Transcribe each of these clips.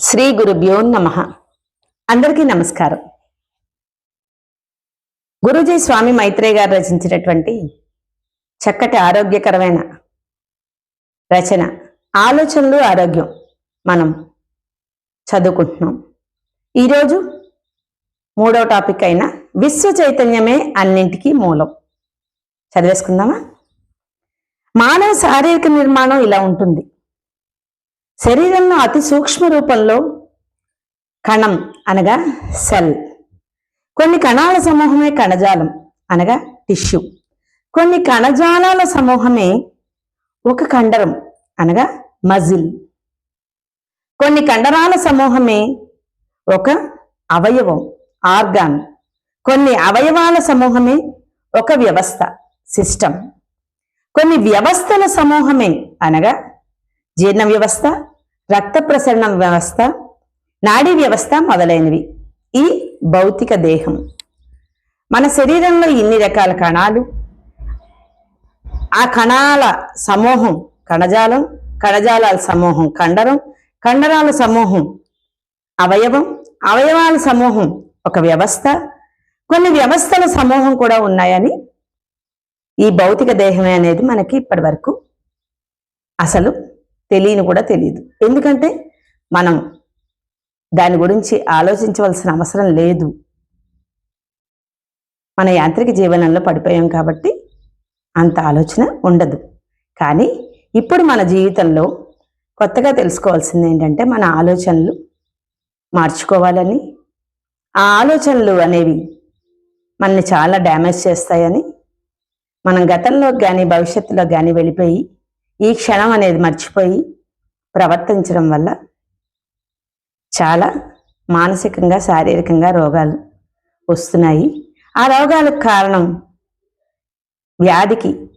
శ్రీ గురుభ్యో నమ. అందరికీ నమస్కారం. గురుజీ స్వామి మైత్రేయ గారు రచించినటువంటి చక్కటి ఆరోగ్యకరమైన రచన ఆలోచనలు ఆరోగ్యం మనం చదువుకుంటున్నాం. ఈరోజు మూడవ టాపిక్ అయిన విశ్వ చైతన్యమే అన్నింటికీ మూలం. చదివేసుకుందామా? మానవ శారీరక నిర్మాణం ఇలా ఉంటుంది. శరీరంలో అతి సూక్ష్మ రూపంలో కణం అనగా సెల్. కొన్ని కణాల సమూహమే కణజాలం అనగా టిష్యూ. కొన్ని కణజాలాల సమూహమే ఒక కండరం అనగా మజిల్. కొన్ని కండరాల సమూహమే ఒక అవయవం ఆర్గాన్. కొన్ని అవయవాల సమూహమే ఒక వ్యవస్థ సిస్టమ్. కొన్ని వ్యవస్థల సమూహమే అనగా జీర్ణ వ్యవస్థ రక్త ప్రసరణ వ్యవస్థ నాడీ వ్యవస్థ మొదలైనవి. ఈ భౌతిక దేహం. మన శరీరంలో ఇన్ని రకాల కణాలు. ఆ కణాల సమూహం కణజాలం కణజాలాల సమూహం కండరం కండరాల సమూహం అవయవం అవయవాల సమూహం ఒక వ్యవస్థ. కొన్ని వ్యవస్థల సమూహం కూడా ఉన్నాయని ఈ భౌతిక దేహమే అనేది మనకి ఇప్పటి వరకు అసలు తెలియని కూడా తెలియదు. ఎందుకంటే మనం దాని గురించి ఆలోచించవలసిన అవసరం లేదు. మన యాంత్రిక జీవనంలో పడిపోయాం కాబట్టి అంత ఆలోచన ఉండదు. కానీ ఇప్పుడు మన జీవితంలో కొత్తగా తెలుసుకోవాల్సింది ఏంటంటే మన ఆలోచనలు మార్చుకోవాలని ఆ ఆలోచనలు అనేవి మనని చాలా డ్యామేజ్ చేస్తాయని మనం గతంలో కానీ భవిష్యత్తులో కానీ వెళ్ళిపోయి ఈ క్షణం అనేది మర్చిపోయి ప్రవర్తించడం వల్ల చాలా మానసికంగా శారీరకంగా రోగాలు వస్తున్నాయి. ఆ రోగాలకు కారణం వ్యాధికి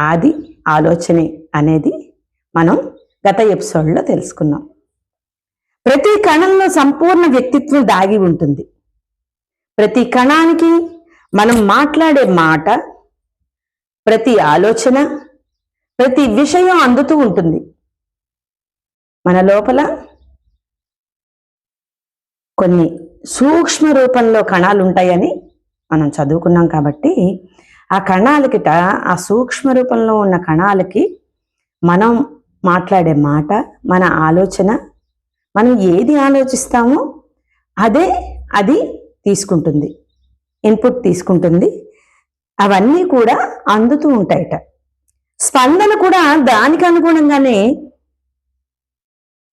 ఆది ఆలోచనే అనేది మనం గత ఎపిసోడ్లో తెలుసుకున్నాం. ప్రతి కణంలో సంపూర్ణ వ్యక్తిత్వం దాగి ఉంటుంది. ప్రతి కణానికి మనం మాట్లాడే మాట ప్రతి ఆలోచన ప్రతి విషయం అందుతూ ఉంటుంది. మన లోపల కొన్ని సూక్ష్మ రూపంలో కణాలు ఉంటాయని మనం చదువుకున్నాం కాబట్టి ఆ కణాలకిట ఆ సూక్ష్మ రూపంలో ఉన్న కణాలకి మనం మాట్లాడే మాట మన ఆలోచన మనం ఏది ఆలోచిస్తామో అదే అది తీసుకుంటుంది. ఇన్పుట్ తీసుకుంటుంది. అవన్నీ కూడా అందుతూ ఉంటాయట. స్పందన కూడా దానికి అనుగుణంగానే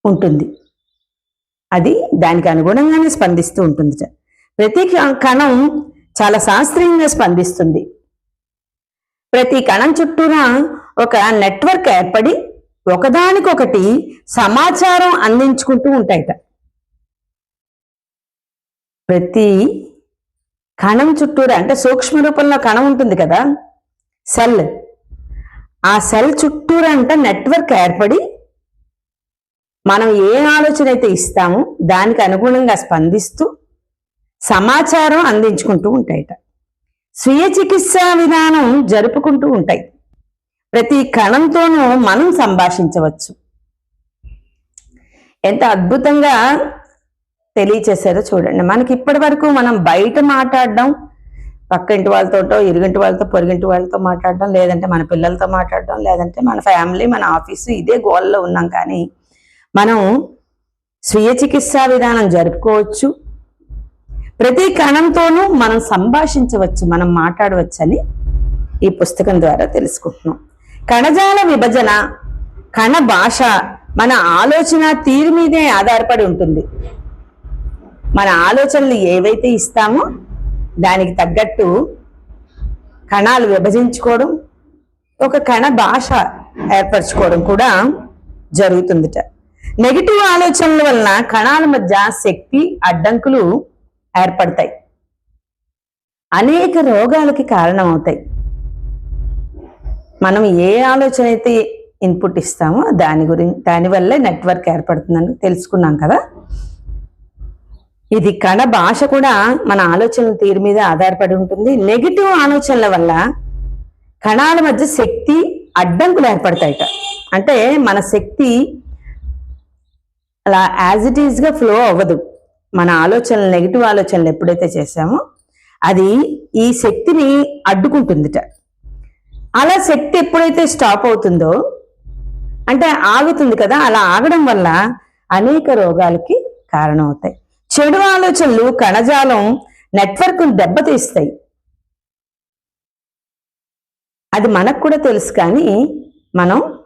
ఉంటుంది. అది దానికి అనుగుణంగానే స్పందిస్తూ ఉంటుంది. చ- ప్రతి క- కణం చాలా శాస్త్రీయంగా స్పందిస్తుంది. ప్రతి కణం చుట్టూరా ఒక నెట్వర్క్ ఏర్పడి ఒకదానికొకటి సమాచారం అందించుకుంటూ ఉంటాయట. ప్రతి కణం చుట్టూరా అంటే సూక్ష్మ రూపంలో కణం ఉంటుంది కదా సెల్ ఆ సెల్ చుట్టూరంట నెట్వర్క్ ఏర్పడి మనం ఏ ఆలోచన అయితే ఇస్తామో దానికి అనుగుణంగా స్పందిస్తూ సమాచారం అందించుకుంటూ ఉంటాయట. స్వీయ చికిత్సా విధానం జరుపుకుంటూ ఉంటాయి. ప్రతి కణంతోనూ మనం సంభాషించవచ్చు. ఎంత అద్భుతంగా తెలియచేశారో చూడండి. మనకి ఇప్పటి వరకు మనం బయట మాట్లాడడం పక్కింటి వాళ్ళతోటో ఇరుగింటి వాళ్ళతో పొరుగింటి వాళ్ళతో మాట్లాడడం లేదంటే మన పిల్లలతో మాట్లాడడం లేదంటే మన ఫ్యామిలీ మన ఆఫీసు ఇదే గోల్లో ఉన్నాం కానీ మనం స్వీయ చికిత్సా విధానం జరుపుకోవచ్చు. ప్రతి కణంతోనూ మనం సంభాషించవచ్చు మనం మాట్లాడవచ్చని ఈ పుస్తకం ద్వారా తెలుసుకుంటున్నాం. కణజాల విభజన కణ భాష మన ఆలోచన తీరు మీదే ఆధారపడి ఉంటుంది. మన ఆలోచనలు ఏవైతే ఇస్తామో దానికి తగ్గట్టు కణాలు విభజించుకోవడం ఒక కణ భాష ఏర్పరచుకోవడం కూడా జరుగుతుందిట. నెగిటివ్ ఆలోచనల వలన కణాల మధ్య శక్తి అడ్డంకులు ఏర్పడతాయి. అనేక రోగాలకి కారణమవుతాయి. మనం ఏ ఆలోచన అయితే ఇన్పుట్ ఇస్తామో దాని గురించి దానివల్లే నెట్వర్క్ ఏర్పడుతుందని తెలుసుకున్నాం కదా. ఇది కణ భాష కూడా మన ఆలోచనల తీరు మీద ఆధారపడి ఉంటుంది. నెగిటివ్ ఆలోచనల వల్ల కణాల మధ్య శక్తి అడ్డంకులు ఏర్పడతాయట. అంటే మన శక్తి అలా యాజ్ ఇట్ ఈస్గా ఫ్లో అవ్వదు. మన ఆలోచనలు నెగిటివ్ ఆలోచనలు ఎప్పుడైతే చేసామో అది ఈ శక్తిని అడ్డుకుంటుందిట. అలా శక్తి ఎప్పుడైతే స్టాప్ అవుతుందో అంటే ఆగుతుంది కదా అలా ఆగడం వల్ల అనేక రోగాలకి కారణం అవుతాయి చెడు ఆలోచనలు కణజాలం నెట్వర్క్ను దెబ్బతీస్తాయి. అది మనకు కూడా తెలుసు కానీ మనం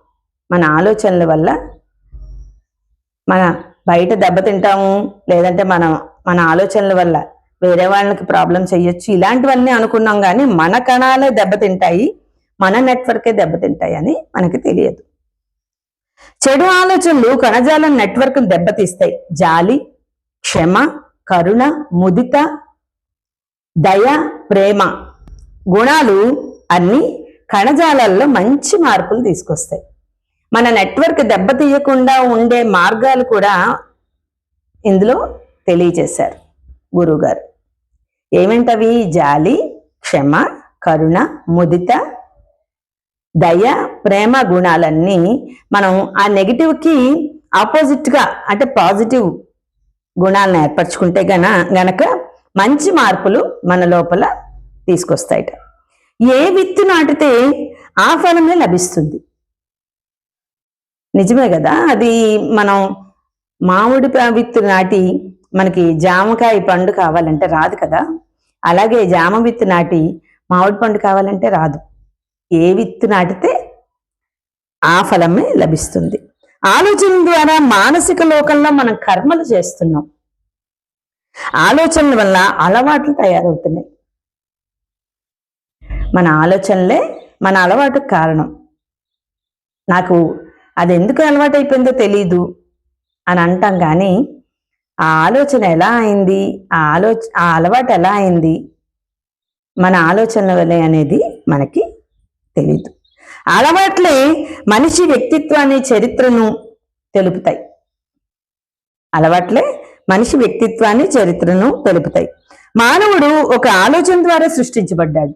మన ఆలోచనల వల్ల మన బయట దెబ్బతింటాము లేదంటే మనం మన ఆలోచనల వల్ల వేరే వాళ్ళకి ప్రాబ్లం చేయొచ్చు. ఇలాంటివన్నీ అనుకున్నాం కానీ మన కణాలే దెబ్బతింటాయి మన నెట్వర్కే దెబ్బతింటాయి అని మనకి తెలియదు. చెడు ఆలోచనలు కణజాలం నెట్వర్క్ దెబ్బతీస్తాయి. జాలి క్షమ కరుణ ముదిత దయ ప్రేమ. గుణాలు అన్ని కణజాలాల్లో మంచి మార్పులు తీసుకొస్తాయి. మన నెట్వర్క్ దెబ్బతీయకుండా ఉండే మార్గాలు కూడా ఇందులో తెలియజేశారు గురువుగారు. ఏమేంటవి? జాలి క్షమ కరుణ ముదిత దయ ప్రేమ గుణాలన్నీ మనం ఆ నెగిటివ్కి ఆపోజిట్గా అంటే పాజిటివ్ గుణాలను ఏర్పరచుకుంటే గన గనక మంచి మార్పులు మన లోపల తీసుకొస్తాయట. ఏ విత్తు నాటితే ఆ ఫలమే లభిస్తుంది. నిజమే కదా? అది మనం మామిడి విత్తు నాటి మనకి జామకాయ పండు కావాలంటే రాదు కదా? అలాగే జామ విత్తు నాటి మామిడి పండు కావాలంటే రాదు. ఏ విత్తు నాటితే ఆ ఫలమే లభిస్తుంది. ఆలోచన ద్వారా మానసిక లోకంలో మనం కర్మలు చేస్తున్నాం. ఆలోచనల వల్ల అలవాట్లు తయారవుతున్నాయి. మన ఆలోచనలే మన అలవాటుకు కారణం. నాకు అది ఎందుకు అలవాటు అయిపోయిందో తెలీదు అని అంటాం కానీ ఆ ఆలోచన ఎలా అయింది? ఆ ఆలోచ ఆ అలవాటు ఎలా అయింది? మన ఆలోచనల వల్లే అనేది మనకి తెలీదు. అలవాట్లే మనిషి వ్యక్తిత్వాన్ని చరిత్రను తెలుపుతాయి. అలవాట్లే మనిషి వ్యక్తిత్వాన్ని చరిత్రను తెలుపుతాయి. మానవుడు ఒక ఆలోచన ద్వారా సృష్టించబడ్డాడు.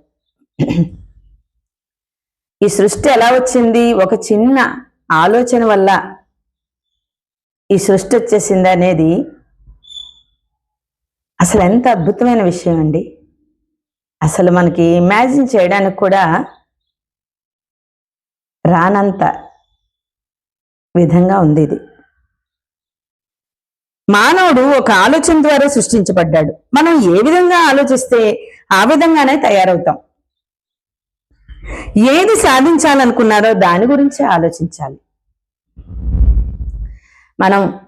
ఈ సృష్టి ఎలా వచ్చింది? ఒక చిన్న ఆలోచన వల్ల ఈ సృష్టి వచ్చేసింది అనేది అసలు ఎంత అద్భుతమైన విషయం అండి. అసలు మనకి ఇమాజిన్ చేయడానికి కూడా రానంత విధంగా ఉంది ఇది. మానవుడు ఒక ఆలోచన ద్వారా సృష్టించబడ్డాడు. మనం ఏ విధంగా ఆలోచిస్తే ఆ విధంగానే తయారవుతాం. ఏది సాధించాలనుకున్నారో దాని గురించి ఆలోచించాలి. మనం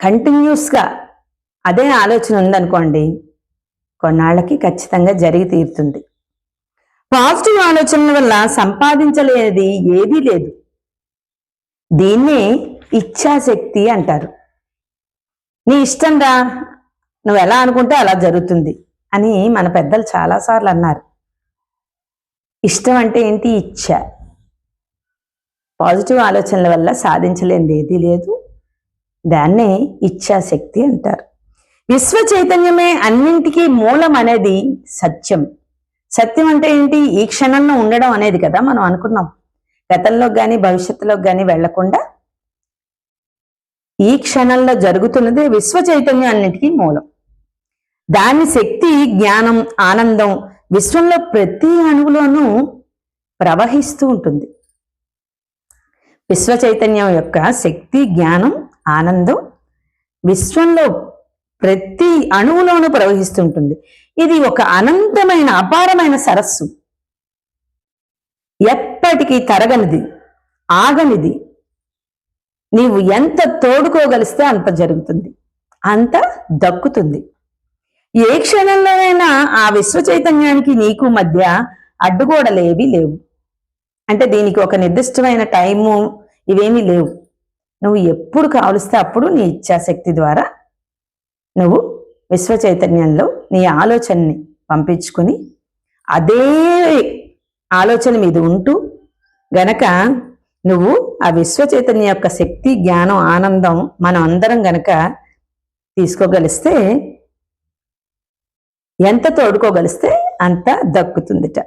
కంటిన్యూస్గా అదే ఆలోచన ఉందనుకోండి కొన్నాళ్ళకి ఖచ్చితంగా జరిగి తీరుతుంది. పాజిటివ్ ఆలోచనల వల్ల సంపాదించలేనిది ఏదీ లేదు. దీన్నే ఇచ్ఛాశక్తి అంటారు. నీ ఇష్టం రా నువ్వు ఎలా అనుకుంటే అలా జరుగుతుంది అని మన పెద్దలు చాలాసార్లు అన్నారు. ఇష్టం అంటే ఏంటి? ఇచ్చ పాజిటివ్ ఆలోచనల వల్ల సాధించలేనిది ఏదీ లేదు. దాన్నే ఇచ్ఛాశక్తి అంటారు. విశ్వ చైతన్యమే అన్నింటికీ మూలం అనేది సత్యం. సత్యం అంటే ఏంటి? ఈ క్షణంలో ఉండడం అనేది కదా మనం అనుకున్నాం. గతంలో కానీ భవిష్యత్తులో కానీ వెళ్ళకుండా ఈ క్షణంలో జరుగుతున్నదే విశ్వ చైతన్యం అన్నిటికీ మూలం. దాని శక్తి జ్ఞానం ఆనందం విశ్వంలో ప్రతి అణువులోనూ ప్రవహిస్తూ ఉంటుంది. విశ్వ చైతన్యం యొక్క శక్తి జ్ఞానం ఆనందం విశ్వంలో ప్రతి అణువులోనూ ప్రవహిస్తుంటుంది ఇది ఒక అనంతమైన అపారమైన సరస్సు. ఎప్పటికీ తరగనిది ఆగనిది. నీవు ఎంత తోడుకోగలిస్తే అంత జరుగుతుంది అంత దక్కుతుంది. ఏ క్షణంలోనైనా ఆ విశ్వ చైతన్యానికి నీకు మధ్య అడ్డుగోడలేవి లేవు. అంటే దీనికి ఒక నిర్దిష్టమైన టైము ఇవేమీ లేవు. నువ్వు ఎప్పుడు కావలిస్తే అప్పుడు నీ ఇచ్చాశక్తి ద్వారా నువ్వు విశ్వ చైతన్యంలో నీ ఆలోచనని పంపించుకొని అదే ఆలోచన మీద ఉంటూ గనక నువ్వు ఆ విశ్వచైతన్య యొక్క శక్తి జ్ఞానం ఆనందం మనం అందరం గనక తీసుకోగలిస్తే ఎంత తోడుకోగలిస్తే అంత దక్కుతుందిట.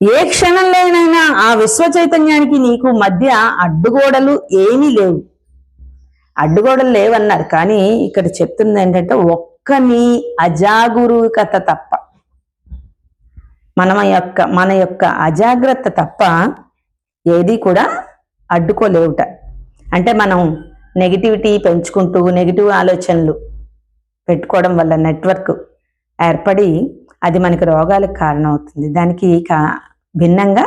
ఏ క్షణంలోనైనా ఆ విశ్వ చైతన్యానికి నీకు మధ్య అడ్డుగోడలు ఏమీ లేవు. అడ్డుగోడలు లేవన్నారు. కానీ ఇక్కడ చెప్తుంది ఏంటంటే ఒక్క నీ అజాగురూకత తప్ప మన యొక్క మన యొక్క అజాగ్రత్త తప్ప ఏది కూడా అడ్డుకోలేవుట. అంటే మనం నెగిటివిటీ పెంచుకుంటూ నెగిటివ్ ఆలోచనలు పెట్టుకోవడం వల్ల నెట్వర్క్ ఏర్పడి అది మనకి రోగాలకు కారణమవుతుంది. దానికి కా భిన్నంగా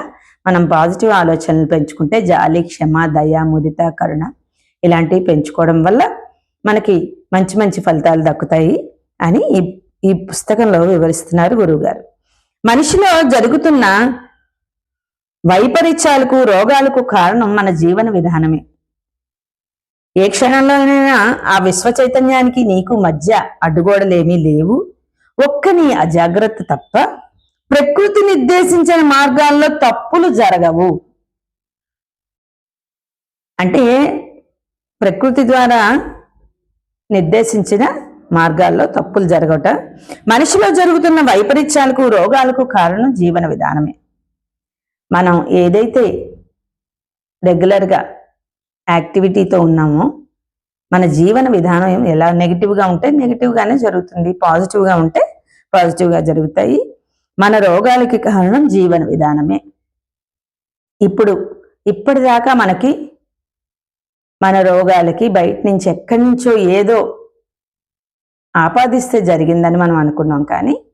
మనం పాజిటివ్ ఆలోచనలు పెంచుకుంటే జాలి క్షమ దయ ముదిత కరుణ ఇలాంటివి పెంచుకోవడం వల్ల మనకి మంచి మంచి ఫలితాలు దక్కుతాయి అని ఈ ఈ పుస్తకంలో వివరిస్తున్నారు గురువుగారు. మనిషిలో జరుగుతున్న వైపరీత్యాలకు రోగాలకు కారణం మన జీవన విధానమే. ఏ క్షణంలోనైనా ఆ విశ్వ చైతన్యానికి నీకు మధ్య అడ్డుగోడలేమీ లేవు. ఒక్క నీ అజాగ్రత్త తప్ప ప్రకృతి నిర్దేశించిన మార్గాల్లో తప్పులు జరగవు. అంటే ప్రకృతి ద్వారా నిర్దేశించిన మార్గాల్లో తప్పులు జరగట. మనిషిలో జరుగుతున్న వైపరీత్యాలకు రోగాలకు కారణం జీవన విధానమే. మనం ఏదైతే రెగ్యులర్గా యాక్టివిటీతో ఉన్నామో మన జీవన విధానం ఎలా నెగిటివ్గా ఉంటే నెగిటివ్గానే జరుగుతుంది పాజిటివ్గా ఉంటే పాజిటివ్గా జరుగుతాయి. మన రోగాలకి కారణం జీవన విధానమే. ఇప్పుడు ఇప్పటిదాకా మనకి మన రోగాలకి బయట నుంచి ఎక్కడి నుంచో ఏదో ఆపాదిస్తే జరిగిందని మనం అనుకున్నాం కానీ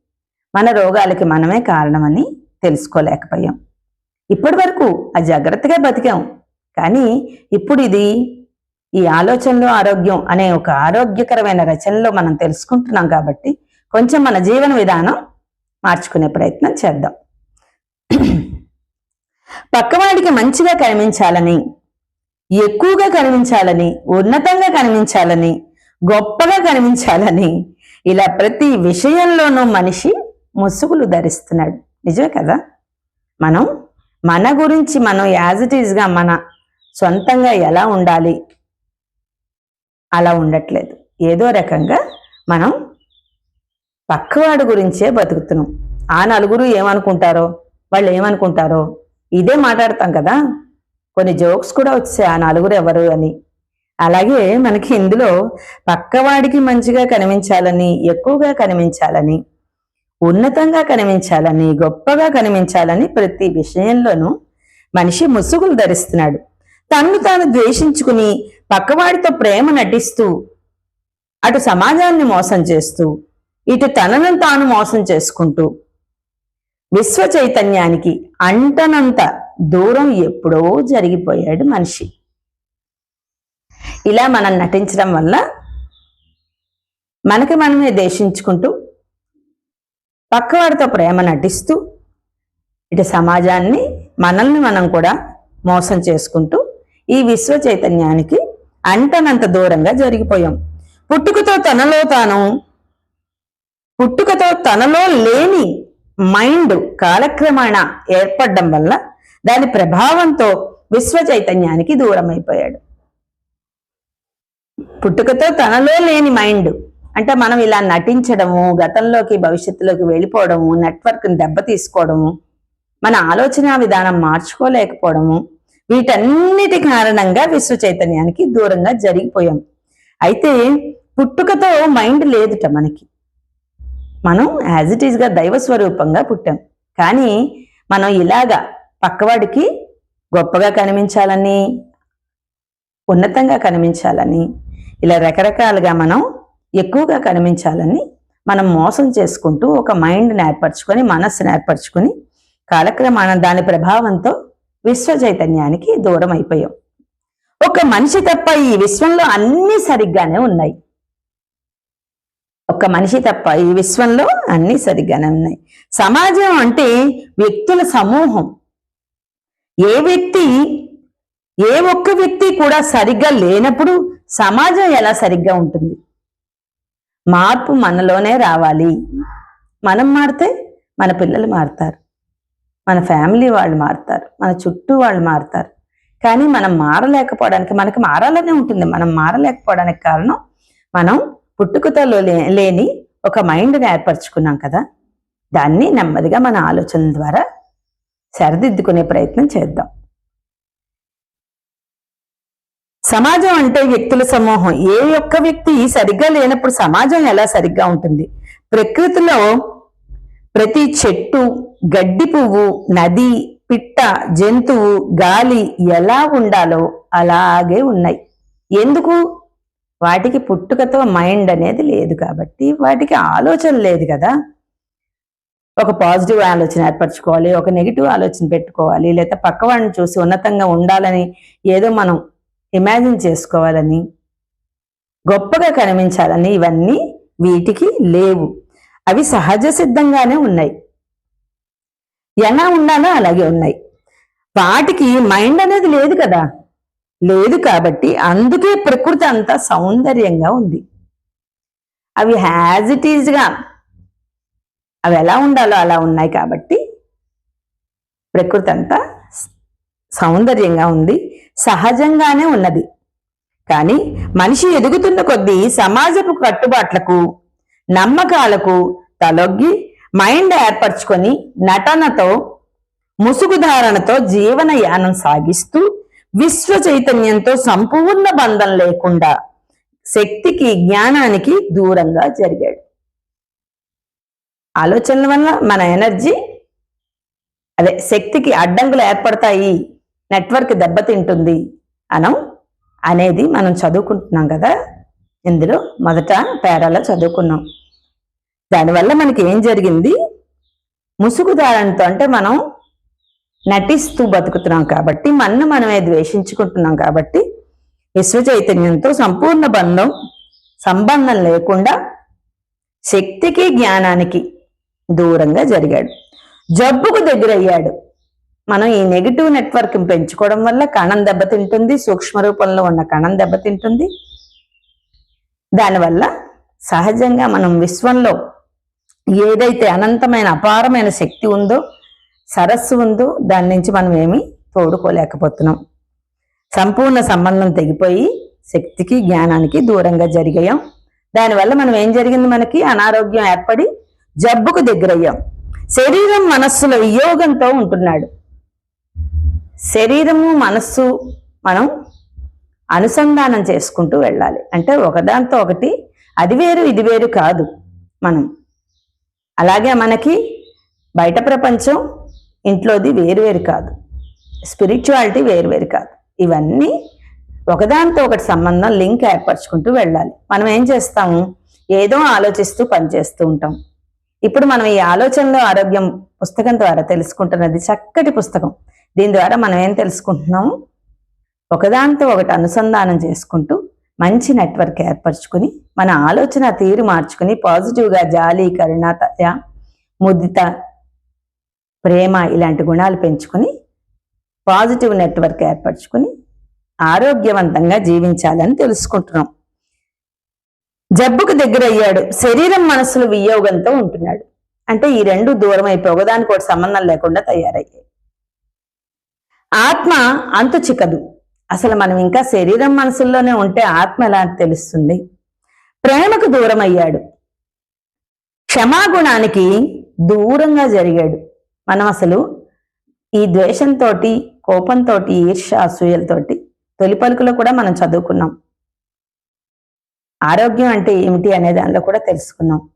మన రోగాలకి మనమే కారణమని తెలుసుకోలేకపోయాం. ఇప్పటి వరకు ఆ జాగ్రత్తగా బతికాం. కానీ ఇప్పుడు ఇది ఈ ఆలోచనలు ఆరోగ్యం అనే ఒక ఆరోగ్యకరమైన రచనలో మనం తెలుసుకుంటున్నాం కాబట్టి కొంచెం మన జీవన విధానం మార్చుకునే ప్రయత్నం చేద్దాం. పక్కవాడికి మంచిగా కనిపించాలని ఎక్కువగా కనిపించాలని ఉన్నతంగా కనిపించాలని గొప్పగా కనిపించాలని ఇలా ప్రతి విషయంలోనూ మనిషి ముసుగులు ధరిస్తున్నాడు. నిజమే కదా? మనం మన గురించి మనం యాజ్ ఇట్ ఈస్గా మన సొంతంగా ఎలా ఉండాలి? అలా ఉండట్లేదు. ఏదో రకంగా మనం పక్కవాడి గురించే బతుకుతున్నాం. ఆ నలుగురు ఏమనుకుంటారో వాళ్ళు ఏమనుకుంటారో ఇదే మాట్లాడతాం కదా? కొన్ని జోక్స్ కూడా వచ్చాయి ఆ నలుగురు ఎవరు అని. అలాగే మనకి ఇందులో పక్కవాడికి మంచిగా కనిపించాలని ఎక్కువగా కనిపించాలని ఉన్నతంగా కనిపించాలని గొప్పగా కనిపించాలని ప్రతి విషయంలోనూ మనిషి ముసుగులు ధరిస్తున్నాడు. తన్ను తాను ద్వేషించుకుని పక్కవాడితో ప్రేమ నటిస్తూ అటు సమాజాన్ని మోసం చేస్తూ ఇటు తనను తాను మోసం చేసుకుంటూ విశ్వ చైతన్యానికి అంటనంత దూరం ఎప్పుడో జరిగిపోయాడు మనిషి. ఇలా మనం నటించడం వల్ల మనకి మనమే దేశించుకుంటూ పక్కవాడితో ప్రేమ నటిస్తూ ఇటు సమాజాన్ని మనల్ని మనం కూడా మోసం చేసుకుంటూ ఈ విశ్వ చైతన్యానికి అంటనంత దూరంగా జరిగిపోయాం. పుట్టుకతో తనలో తాను పుట్టుకతో తనలో లేని మైండ్ కాలక్రమేణా ఏర్పడడం వల్ల దాని ప్రభావంతో విశ్వ చైతన్యానికి పుట్టుకతో తనలో లేని మైండ్. అంటే మనం ఇలా నటించడము గతంలోకి భవిష్యత్తులోకి వెళ్ళిపోవడము నెట్వర్క్ని దెబ్బతీసుకోవడము మన ఆలోచన విధానం మార్చుకోలేకపోవడము వీటన్నిటి కారణంగా విశ్వ చైతన్యానికి దూరంగా జరిగిపోయాం. అయితే పుట్టుకతో మైండ్ లేదుట మనకి. మనం యాజ్ ఇట్ ఈస్గా దైవ స్వరూపంగా పుట్టాం. కానీ మనం ఇలాగా పక్కవాడికి గొప్పగా కనిపించాలని ఉన్నతంగా కనిపించాలని ఇలా రకరకాలుగా మనం ఎక్కువగా కనిపించాలని మనం మోసం చేసుకుంటూ ఒక మైండ్ని ఏర్పరచుకొని మనస్సును ఏర్పరచుకొని కాలక్రమాన దాని ప్రభావంతో విశ్వ చైతన్యానికి దూరం అయిపోయాం. ఒక మనిషి తప్ప ఈ విశ్వంలో అన్నీ సరిగ్గానే ఉన్నాయి. ఒక మనిషి తప్ప ఈ విశ్వంలో అన్నీ సరిగ్గానే ఉన్నాయి. సమాజం అంటే వ్యక్తుల సమూహం. ఏ వ్యక్తి ఏ ఒక్క వ్యక్తి కూడా సరిగ్గా లేనప్పుడు సమాజం ఎలా సరిగ్గా ఉంటుంది? మార్పు మనలోనే రావాలి. మనం మారితే మన పిల్లలు మారుతారు. మన ఫ్యామిలీ వాళ్ళు మారుతారు. మన చుట్టూ వాళ్ళు మారుతారు. కానీ మనం మారలేకపోవడానికి మనకి మారాలనే ఉంటుంది. మనం మారలేకపోవడానికి కారణం మనం పుట్టుకతో లేని ఒక మైండ్ని ఏర్పరచుకున్నాం కదా? దాన్ని నెమ్మదిగా మన ఆలోచనల ద్వారా సరిదిద్దుకునే ప్రయత్నం చేద్దాం. సమాజం అంటే వ్యక్తుల సమూహం. ఏ ఒక్క వ్యక్తి సరిగ్గా లేనప్పుడు సమాజం ఎలా సరిగ్గా ఉంటుంది? ప్రకృతిలో ప్రతి చెట్టు గడ్డి పువ్వు నది పిట్ట జంతువు గాలి ఎలా ఉండాలో అలాగే ఉన్నాయి. ఎందుకు? వాటికి పుట్టుకతో మైండ్ అనేది లేదు కాబట్టి వాటికి ఆలోచన లేదు కదా. ఒక పాజిటివ్ ఆలోచన ఏర్పరచుకోవాలి ఒక నెగిటివ్ ఆలోచన పెట్టుకోవాలి లేదా పక్కవాడిని చూసి ఉన్నతంగా ఉండాలని ఏదో మనం ఇమాజిన్ చేసుకోవాలని గొప్పగా కనిపించాలని ఇవన్నీ వీటికి లేవు. అవి సహజ సిద్ధంగానే ఉన్నాయి. ఎలా ఉండాలో అలాగే ఉన్నాయి. వాటికి మైండ్ అనేది లేదు కదా. లేదు కాబట్టి అందుకే ప్రకృతి అంతా సౌందర్యంగా ఉంది. అవి హ్యాజ్ ఇట్ ఈజ్గా అవి ఎలా ఉండాలో అలా ఉన్నాయి కాబట్టి ప్రకృతి అంతా సౌందర్యంగా ఉంది సహజంగానే ఉన్నది. కానీ మనిషి ఎదుగుతున్న కొద్దీ సమాజపు కట్టుబాట్లకు నమ్మకాలకు తలొగ్గి మైండ్ ఏర్పరచుకొని నటనతో ముసుగుధారణతో జీవన యానం సాగిస్తూ విశ్వ చైతన్యంతో సంపూర్ణ బంధం లేకుండా శక్తికి జ్ఞానానికి దూరంగా జరిగాడు. ఆలోచనల వల్ల మన ఎనర్జీ అదే శక్తికి అడ్డంకులు ఏర్పడతాయి నెట్వర్క్ దెబ్బతింటుంది అనం అనేది మనం చదువుకుంటున్నాం కదా. ఇందులో మొదట పేరాలో చదువుకున్నాం. దానివల్ల మనకి ఏం జరిగింది? ముసుగుదారంతో అంటే మనం నటిస్తూ బతుకుతున్నాం కాబట్టి మన్ను మనమే ద్వేషించుకుంటున్నాం కాబట్టి విశ్వ చైతన్యంతో సంపూర్ణ బంధం సంబంధం లేకుండా శక్తికి జ్ఞానానికి దూరంగా జరిగాడు. జబ్బుకు దగ్గరయ్యాడు. మనం ఈ నెగిటివ్ నెట్వర్క్ పెంచుకోవడం వల్ల కణం దెబ్బతింటుంది సూక్ష్మ రూపంలో ఉన్న కణం దెబ్బతింటుంది. దానివల్ల సహజంగా మనం విశ్వంలో ఏదైతే అనంతమైన అపారమైన శక్తి ఉందో సరస్సు ఉందో దాని నుంచి మనం ఏమీ తోడుకోలేకపోతున్నాం. సంపూర్ణ సంబంధం తెగిపోయి శక్తికి జ్ఞానానికి దూరంగా జరిగాం. దానివల్ల మనం ఏం జరిగింది మనకి? అనారోగ్యం ఏర్పడి జబ్బుకు దగ్గరయ్యాం. శరీరం మనస్సులో వియోగంతో ఉంటున్నాడు. శరీరము మనస్సు మనం అనుసంధానం చేసుకుంటూ వెళ్ళాలి. అంటే ఒకదాంతో ఒకటి అది వేరు ఇది వేరు కాదు మనం. అలాగే మనకి బయట ప్రపంచం ఇంట్లోది వేరు వేరు కాదు. స్పిరిచువాలిటీ వేరు వేరు కాదు. ఇవన్నీ ఒకదాంతో ఒకటి సంబంధం లింక్ ఏర్పరచుకుంటూ వెళ్ళాలి. మనం ఏం చేస్తాము? ఏదో ఆలోచిస్తూ పనిచేస్తూ ఉంటాం. ఇప్పుడు మనం ఈ ఆలోచనలో ఆరోగ్యం పుస్తకం ద్వారా తెలుసుకుంటున్నది చక్కటి పుస్తకం. దీని ద్వారా మనం ఏం తెలుసుకుంటున్నాము? ఒకదాంతో ఒకటి అనుసంధానం చేసుకుంటూ మంచి నెట్వర్క్ ఏర్పరచుకుని మన ఆలోచన తీరు మార్చుకుని పాజిటివ్గా జాలి కరుణ దయ ముదిత ప్రేమ ఇలాంటి గుణాలు పెంచుకుని పాజిటివ్ నెట్వర్క్ ఏర్పరచుకుని ఆరోగ్యవంతంగా జీవించాలని తెలుసుకుంటున్నాం. జబ్బుకు దగ్గరయ్యాడు. శరీరం మనసులు వియోగంతో ఉంటున్నాడు. అంటే ఈ రెండు దూరం అయిపోయి ఒకదానికి ఒకటి సంబంధం లేకుండా తయారయ్యాయి. ఆత్మ అంతు చిక్కదు. అసలు మనం ఇంకా శరీరం మనసుల్లోనే ఉంటే ఆత్మ ఎలా తెలుస్తుంది? ప్రేమకు దూరం అయ్యాడు క్షమాగుణానికి దూరంగా జరిగాడు. మనం అసలు ఈ ద్వేషంతో కోపంతో ఈర్ష అసూయలతోటి తొలి పలుకులో కూడా మనం చదువుకున్నాం. ఆరోగ్యం అంటే ఏమిటి అనే దానిలో కూడా తెలుసుకున్నాం.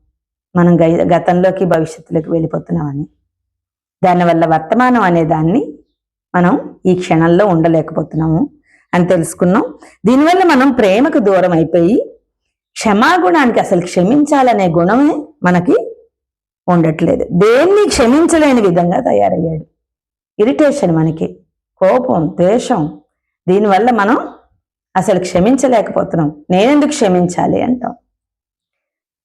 మనం గై- గతంలోకి భవిష్యత్తులోకి వెళ్ళిపోతున్నామని. దానివల్ల వర్తమానం అనే దాన్ని మనం ఈ క్షణంలో ఉండలేకపోతున్నాము అని తెలుసుకున్నాం. దీనివల్ల మనం ప్రేమకు దూరం అయిపోయి క్షమాగుణానికి అసలు క్షమించాలనే గుణమే మనకి ఉండట్లేదు. దేన్ని క్షమించలేని విధంగా తయారయ్యాడు. ఇరిటేషన్ మనకి కోపం ద్వేషం దీనివల్ల మనం అసలు క్షమించలేకపోతున్నాం. నేనెందుకు క్షమించాలి అంటాం.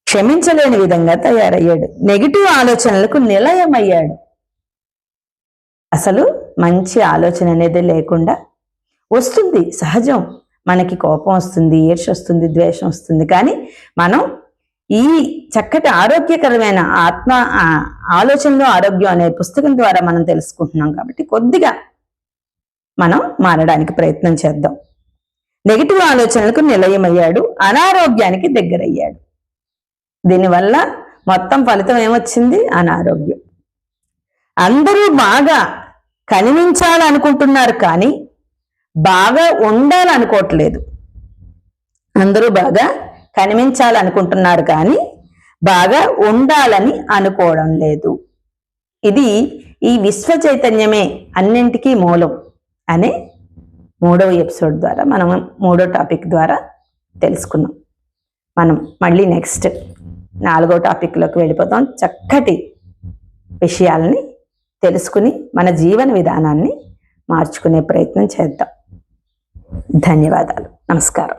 క్షమించలేని విధంగా తయారయ్యాడు. నెగిటివ్ ఆలోచనలకు నిలయమయ్యాడు. అసలు మంచి ఆలోచన అనేది లేకుండా వస్తుంది. సహజం. మనకి కోపం వస్తుంది ఈర్ష వస్తుంది ద్వేషం వస్తుంది. కానీ మనం ఈ చక్కటి ఆరోగ్యకరమైన ఆత్మ ఆ, ఆలోచనలో ఆరోగ్యం అనే పుస్తకం ద్వారా మనం తెలుసుకుంటున్నాం కాబట్టి కొద్దిగా మనం మారడానికి ప్రయత్నం చేద్దాం. నెగిటివ్ ఆలోచనలకు నిలయమయ్యాడు అనారోగ్యానికి దగ్గరయ్యాడు. దీనివల్ల మొత్తం ఫలితం ఏమొచ్చింది? అనారోగ్యం. అందరూ బాగా కనిపించాలనుకుంటున్నారు కానీ బాగా ఉండాలనుకోవట్లేదు. అందరూ బాగా కనిపించాలనుకుంటున్నారు కానీ బాగా ఉండాలని అనుకోవడం లేదు. ఇది ఈ విశ్వ చైతన్యమే అన్నింటికీ మూలం అనే మూడవ ఎపిసోడ్ ద్వారా మనం మూడో టాపిక్ ద్వారా తెలుసుకున్నాం. మనం మళ్ళీ నెక్స్ట్ నాలుగో టాపిక్లోకి వెళ్ళిపోతాం. చక్కటి విషయాలని తెలుసుకుని మన జీవన విధానాన్ని మార్చుకునే ప్రయత్నం చేద్దాం. ధన్యవాదాలు. నమస్కారం.